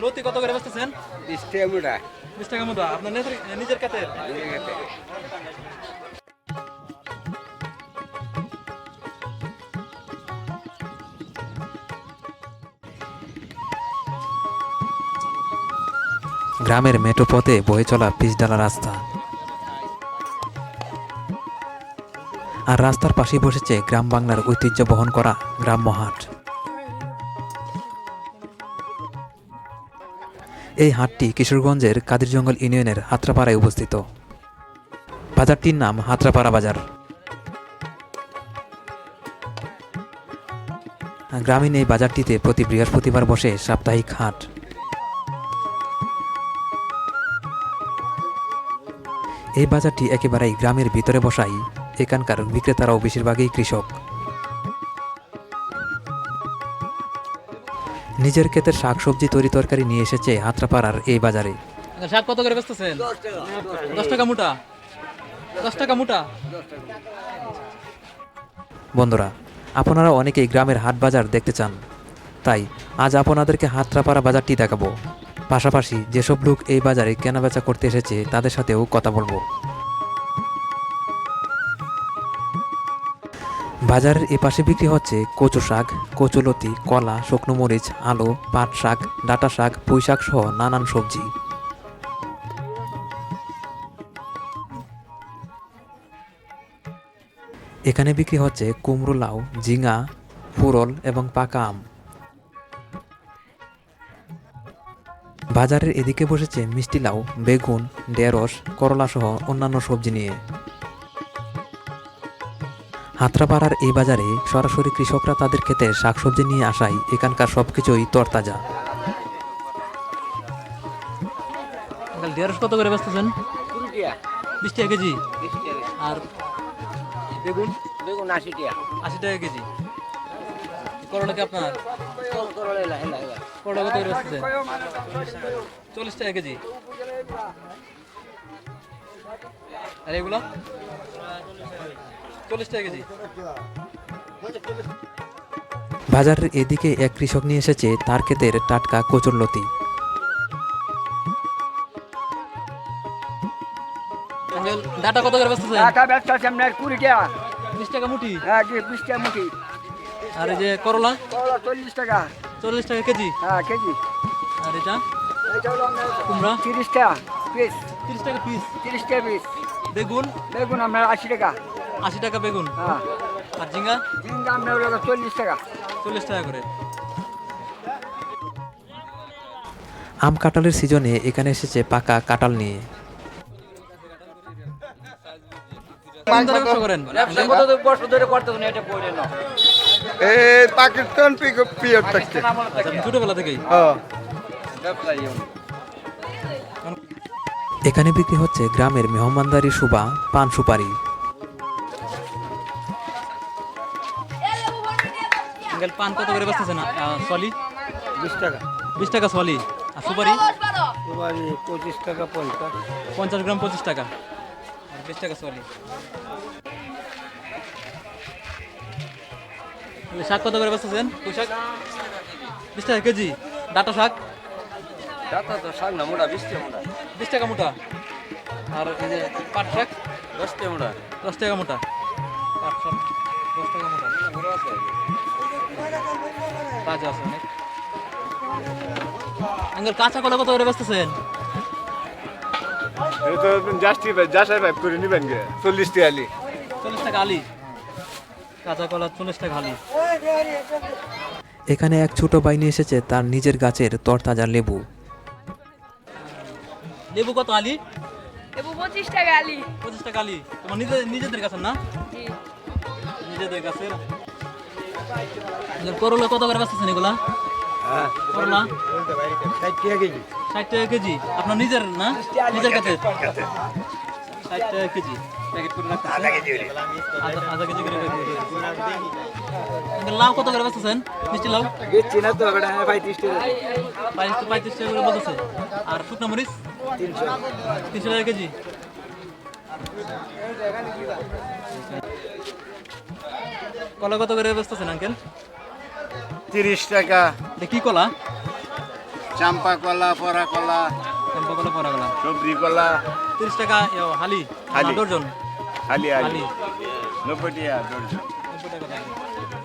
লতি কত করে বেচতেছেন বিশ টাকা মুড়া বিশ টাকা আপনার নিজের নিজের কাতের গ্রামের মেঠো পথে বয়ে চলা পিচডালা রাস্তা। আর রাস্তার পাশেই বসেছে গ্রাম বাংলার ঐতিহ্য বহন করা গ্রাম্য হাট এই হাটটি কিশোরগঞ্জের কাদির জঙ্গল ইউনিয়নের হাতরাপাড়ায় অবস্থিত। বাজারটির নাম হাতরাপাড়া বাজার। গ্রামীণ এই বাজারটিতে প্রতি বৃহস্পতিবার বসে সাপ্তাহিক হাট। এই বাজারটি একেবারেই গ্রামের ভিতরে বসাই এখানকার বিক্রেতারাও বেশিরভাগই কৃষক। নিজের ক্ষেতের শাকসবজি তরি তরকারি নিয়ে এসেছে হাতরাপাড়ার এই বাজারে। শাক কত করে বেচতেছেন? দশ টাকা মোটা। দশ টাকা মোটা? বন্ধুরা আপনারা অনেকেই গ্রামের হাট বাজার দেখতে চান। তাই আজ আপনাদেরকে হাতরাপাড়া বাজারটি দেখাবো। পাশাপাশি যেসব লোক এই বাজারে কেনাবেচা করতে এসেছে তাদের সাথেও কথা বলব। বাজারের এপাশে বিক্রি হচ্ছে কচু শাক কচুলতি কলা, শুকনো মরিচ, আলু, পাট শাক, ডাটা শাক, পুঁই শাক সহ নানান সবজি। এখানে বিক্রি হচ্ছে কুমড়ো লাউ, ঝিঙা, ফুরল এবং পাকা আম। বাজারের এদিকে বসেছে মিষ্টি লাউ, বেগুন, ঢেঁড়স, করলা সহ অন্যান্য সবজি নিয়ে। হাত্রাপাড়ার এই বাজারে সরাসরি কৃষকরা তাদের ক্ষেতে শাকসবজি নিয়ে আসায় এখানকার সব কিছুই তরতাজা ঢেঁড়স কত করে বেচতেছেন? বিশ টাকা কেজি? আর বেগুন? বেগুন আশি টাকা। আশি টাকা কেজি। করলা কি আপনার? করলা কত করে বেচতেছেন? চল্লিশ টাকা কেজি। আর এগুলো? চল্লিশ টাকা কেজি। বাজারের এদিকে এক কৃষক নিয়ে এসেছে তার ক্ষেতের টাটকা কচুরলতি আঙ্কেল ডাটা কত করে বেচতেছেন? টাকা ব্যবসা আপনার কুড়ি টাকা। বিশ টাকা মুঠি? হ্যাঁ টাকা মুঠি। আর এই যে করলা? টাকা। চল্লিশ টাকা কেজি? হ্যাঁ কেজি। আর এটা? এটা হলো কুমড়া? তিরিশ টাকা পিস। তিরিশ টাকা পিস। তিরিশ টাকা পিস। বেগুন? বেগুন আপনার আশি টাকা। আশি টাকা বেগুন। হ্যাঁ। আর ঝিঙ্গা? ঝিঙ্গা আপনার হলো চল্লিশ টাকা। চল্লিশ টাকা করে। আম কাঁঠালের সিজনে এখানে এসেছে পাকা কাঁঠাল নিয়ে। পাকিস্তান আচ্ছা, ছোটবেলা থেকেই? হ্যাঁ। এখানে বিক্রি হচ্ছে গ্রামের মেহমানদারি সুবা পান সুপারি। আঙ্কেল পান কত করে বেচতেছেন সলি? বিশ টাকা। বিশ টাকা সলি। আর সুপারি? সুপারি পঁচিশ টাকা পঞ্চাশ। পঞ্চাশ গ্রাম পঁচিশ টাকা। আর বিশ টাকা সলি। শাক কত করে বেচতেছেন পুঁই শাক? বিশ টাকা কেজি। ডাটা শাক? টাকা তো শাক না মোটা বিশ টাকা মোটা। বিশ টাকা মোটা। আর এই যে পাট শাক? দশ টাকা মোটা। দশ টাকা মোটা। পাট শাক দশ টাকা মোটা। তাজা আছে অনেক। আঙ্কেল কাঁচা কলা কত করে বেচতেছেন? এই তো জাস্টি ভাই করে নিবেন গে চল্লিশ টিয়ালি চল্লিশ টাকা আলি? কাঁচা কলা চল্লিশ টাকা আলি। এখানে এক ছোট ভাই নিয়ে এসেছে তার নিজের গাছের তরতাজা লেবু। লেবু কত আলি? এবু পঁচিশ টাকা আলি। পঁচিশ টাকা আলি। তোমার নিজের নিজেদের গাছের না? নিজেদের গাছের? করলা কত করে বেচতেছেন এগুলা? হ্যাঁ। করলা? ষাট টাকা কেজি। ষাট টাকা কেজি? আপনার নিজের না? নিজের কাছে? ষাট টাকা কেজি। লাউ কত করে বেচতেছেন? মিষ্টি লাউ? না তো টাকা। পঁয়ত্রিশ পঁয়ত্রিশ টাকা করে বলতেছে। আর শুকনো মরিচ? তিনশো। তিনশো টাকা কেজি। কলা কত করে বেচতেছেন আঙ্কেল? তিরিশ টাকা। এটা কি কলা? চাম্পা কলা পরা কলা। চাম্পা কলা পরা কলা। সবজি কলা। তিরিশ টাকা ইয়ো, হালি। হালি। ডর্জন হালি হালি। হালি। নব্বই টাকা দর্জন। নব্বই টাকা।